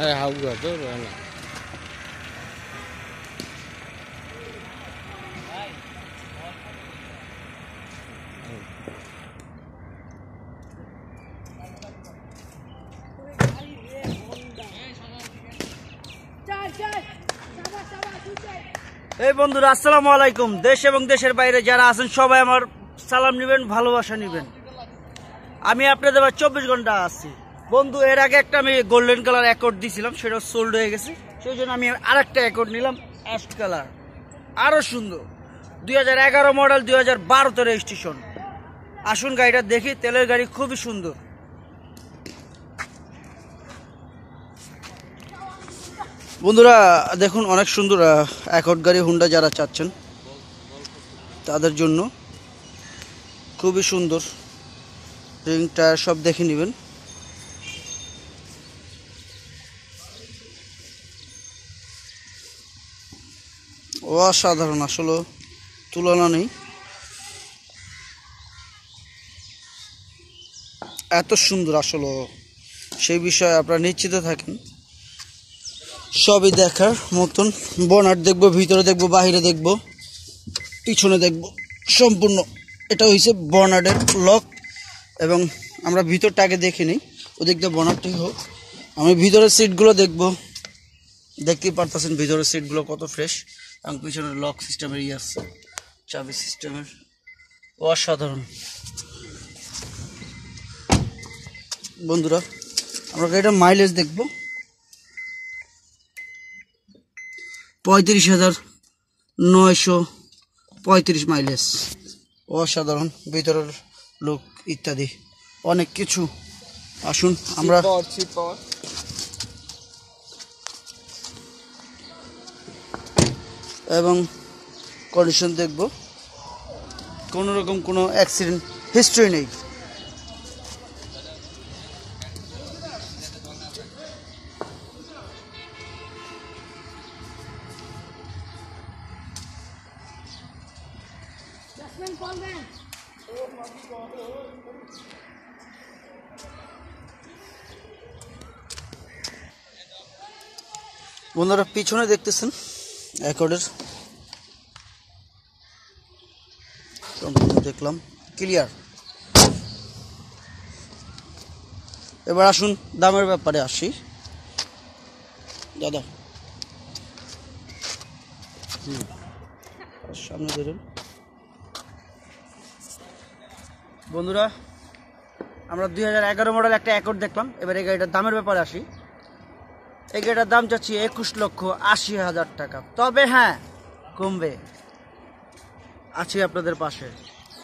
না। এই বন্ধুরা, আসসালামু আলাইকুম। দেশ এবং দেশের বাইরে যারা আছেন, সবাই আমার সালাম নেবেন, ভালোবাসা নেবেন। আমি আপনাদের চব্বিশ ঘণ্টা আছি। বন্ধু, এর আগে একটা আমি গোল্ডেন কালার অ্যাকর্ড দিয়েছিলাম সেটা সোল্ড হয়ে গেছে। সেই জন্য আমি আরেকটা অ্যাকর্ড নিলাম অ্যাশ কালার আরও সুন্দর। দুই হাজার এগারো মডেল দুই হাজার বারোতে রেজিস্ট্রেশন আসুন গাড়িটা দেখি, তেলের গাড়ি খুবই সুন্দর। বন্ধুরা, দেখুন, অনেক সুন্দর অ্যাকর্ড গাড়ি হুন্ডা যারা চাচ্ছেন, তাদের জন্য। খুবই সুন্দর। রিং টায়ার সব দেখে নেবেন। অসাধারণ, আসলে তুলনা নেই। এত সুন্দর আসলে সেই বিষয়ে আপনারা নিশ্চিত থাকেন। সবই দেখার মতন বনার দেখব, ভিতরে দেখব, বাহিরে দেখব, পিছনে দেখব, সম্পূর্ণ। এটা হয়েছে বনার্ডের লক এবং আমরা ভিতরটা আগে দেখে নিই ওদিক দিয়ে বনারটাই হোক। আমি ভিতরের সিটগুলো দেখব। দেখতেই পারতেছেন ভিতরের সিটগুলো কত ফ্রেশ এবং পিছনের লক সিস্টেমের ইয়ে আছে চাবি সিস্টেমের অসাধারণ। বন্ধুরা, আমরা গাড়িটার মাইলেজ দেখব। পঁয়ত্রিশ হাজার নয়শো পঁয়ত্রিশ মাইলেজ অসাধারণ। ভিতরের লোক ইত্যাদি। অনেক কিছু। আসুন, আমরা এবং কন্ডিশন দেখব। কোনো রকম কোনো অ্যাক্সিডেন্ট হিস্ট্রি নেই। বন্ধুরা পিছনে দেখতেছেন? অ্যাকর্ডের দেখলাম। ক্লিয়ার এবার আসুন দামের ব্যাপারে আসি। দাদা। সামনে ধরুন। বন্ধুরা, আমরা দুই হাজার এগারো মডেল একটা অ্যাকর্ড দেখলাম। এবার এই গাড়িটার দামের ব্যাপারে আসি। এই গেটার দাম চাচ্ছি একুশ লক্ষ আশি হাজার টাকা। তবে হ্যাঁ কমবে। আছি আপনাদের পাশে।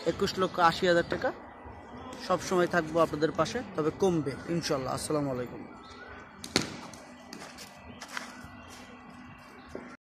একুশ লক্ষ আশি হাজার টাকা। সবসময় থাকব আপনাদের পাশে, তবে কমবে, ইনশাল্লাহ। আসসালামু আলাইকুম।